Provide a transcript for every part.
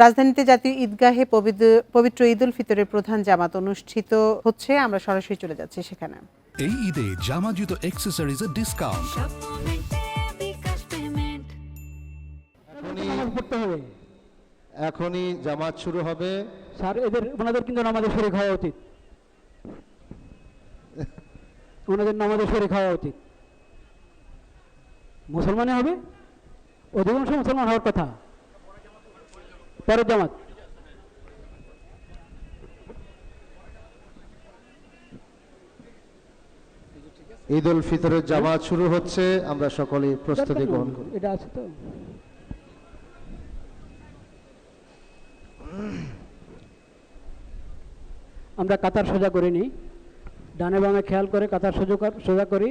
রাজধানীতে জাতীয় ঈদগাহে পবিত্র- পবিত্র ঈদ উল ফিতরের প্রধান জামাত অনুষ্ঠিত হচ্ছে। আমরা সরাসরি চলে যাচ্ছি সেখানে। এই ঈদে জামা জুতো অ্যাক্সেসরিজের ডিসকাউন্ট নামাজ হবে। এখনই জামাত শুরু হবে। স্যার এদের ওনাদের কিন্তু নামাজে শরীর হওয়া উচিত। ওনাদের নামাজে শরীর হওয়া উচিত। মুসলমানে হবে? অধিকাংশ মুসলমান হওয়ার কথা। পরের জামাত। ঈদ উল ফিতরের জামাত শুরু হচ্ছে আমরা সকলেই প্রস্তুতি গ্রহণ করি। এটা আছে তো। আমরা কাতার সোজা করে নিই। ডানে বামে খেয়াল করে কাতার সোজা সোজা করি।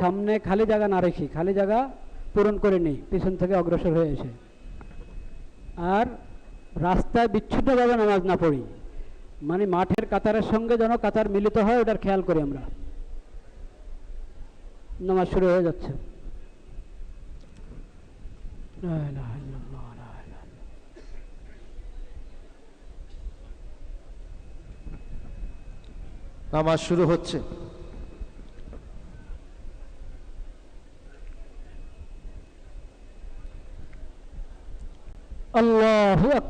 সামনে খালি জায়গা না রেখি খালি জায়গা পূরণ করে নিই। পিছন থেকে অগ্রসর হয়ে এসে। আর রাস্তায় বিচ্ছুদ্ধভাবে নামাজ না পড়ি। মানে মাঠের কাতারের সঙ্গে যেন কাতার মিলিত হয়, ওটার খেয়াল করি আমরা। নামাজ শুরু হয়ে যাচ্ছে। নামাজ শুরু হচ্ছে।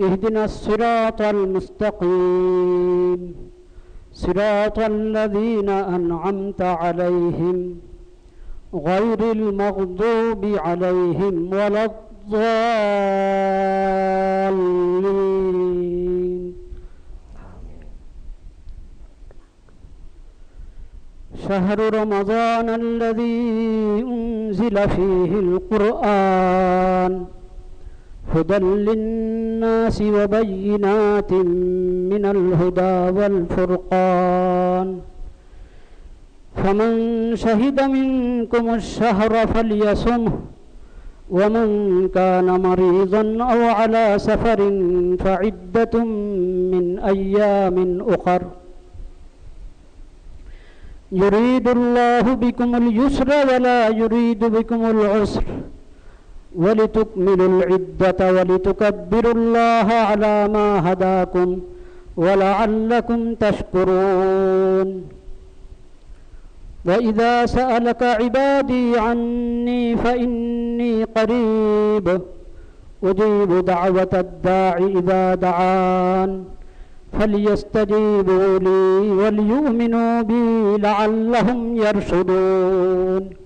اهدنا الصراط المستقيم. صراط الذين أنعمت عليهم غير المغضوب عليهم ولا الضالين. شهر رمضان الذي أنزل فيه القرآن. هدى للناس وبينات من الهدى والفرقان. فمن شهد منكم الشهر فليصمه ومن كان مريضا أو على سفر فعدة من أيام أخر. يريد الله بكم اليسر ولا يريد بكم العسر. ولتكملوا العدة ولتكبروا الله على ما هداكم ولعلكم تشكرون. وإذا سألك عبادي عني فإني قريب أجيب دعوة الداع إذا دعان. فليستجيبوا لي وليؤمنوا بي لعلهم يرشدون.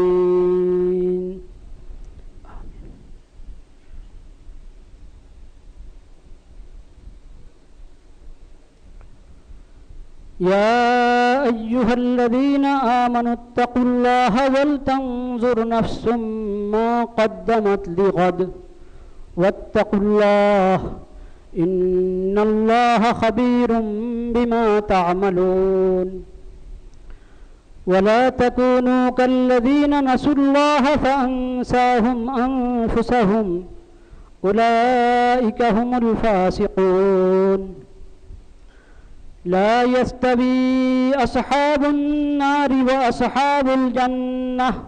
يا أيها الذين آمنوا اتقوا الله ولتنظر نفس ما قدمت لغد واتقوا الله إن الله خبير بما تعملون ولا تكونوا كالذين نسوا الله فأنساهم أنفسهم أولئك هم الفاسقون لا يستوي أصحاب النار وأصحاب الجنة.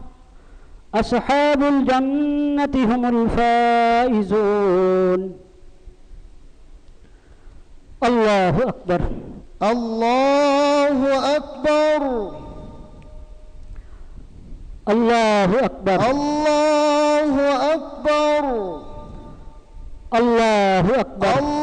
أصحاب الجنة هم الفائزون. الله أكبر. الله أكبر. الله أكبر. الله أكبر. الله أكبر. الله